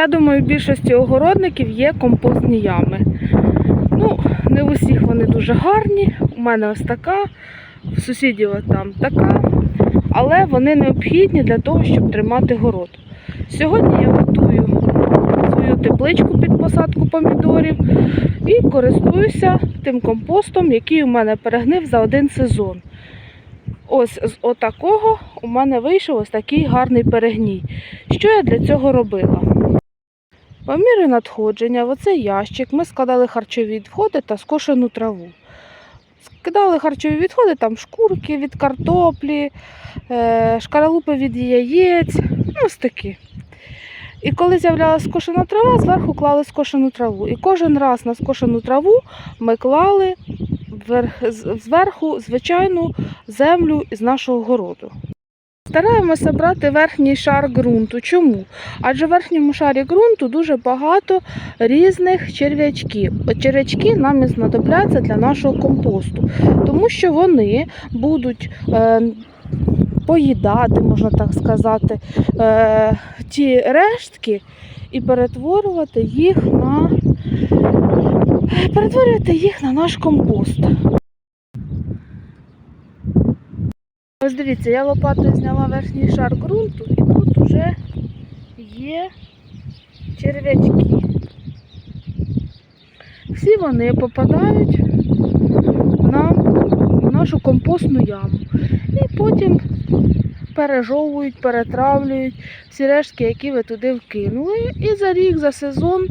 Я думаю, в більшості огородників є компостні ями. Ну, не в усіх вони дуже гарні. У мене ось така, в сусідів там така. Але вони необхідні для того, щоб тримати город. Сьогодні я готую свою тепличку під посадку помідорів і користуюся тим компостом, який у мене перегнив за один сезон. Ось з отакого у мене вийшов ось такий гарний перегній. Що я для цього робила? По надходження в оцей ящик ми складали харчові відходи та скошену траву. Скидали харчові відходи, там шкурки від картоплі, е, шкаралупи від яєць, ну ось такі. І коли з'являлася скошена трава, зверху клали скошену траву. І кожен раз на скошену траву ми клали зверху звичайну землю з нашого городу. Стараємося брати верхній шар ґрунту. Чому? Адже в верхньому шарі ґрунту дуже багато різних черв'ячків. Черв'ячки нам і знадобляться для нашого компосту, тому що вони будуть е, поїдати, можна так сказати, е, ті рештки і перетворювати їх на перетворювати їх на наш компост. Ось дивіться, я лопатою зняла верхній шар ґрунту і тут вже є черв'ячки. Всі вони попадають нам в нашу компостну яму. І потім пережовують, перетравлюють всі рештки, які ви туди вкинули. І за рік, за сезон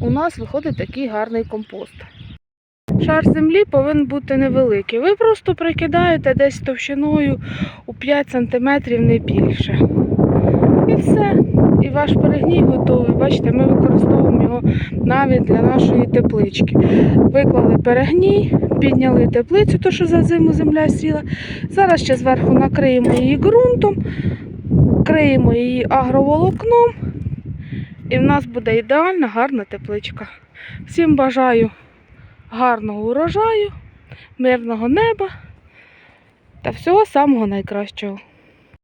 у нас виходить такий гарний компост. Шар землі повинен бути невеликий. Ви просто прикидаєте десь товщиною у 5 см не більше. І все. І ваш перегній готовий. Бачите, ми використовуємо його навіть для нашої теплички. Виклали перегній, підняли теплицю, то що за зиму земля сіла. Зараз ще зверху накриємо її ґрунтом, криємо її агроволокном, і в нас буде ідеальна гарна тепличка. Всім бажаю гарного урожаю, мирного неба та всього самого найкращого.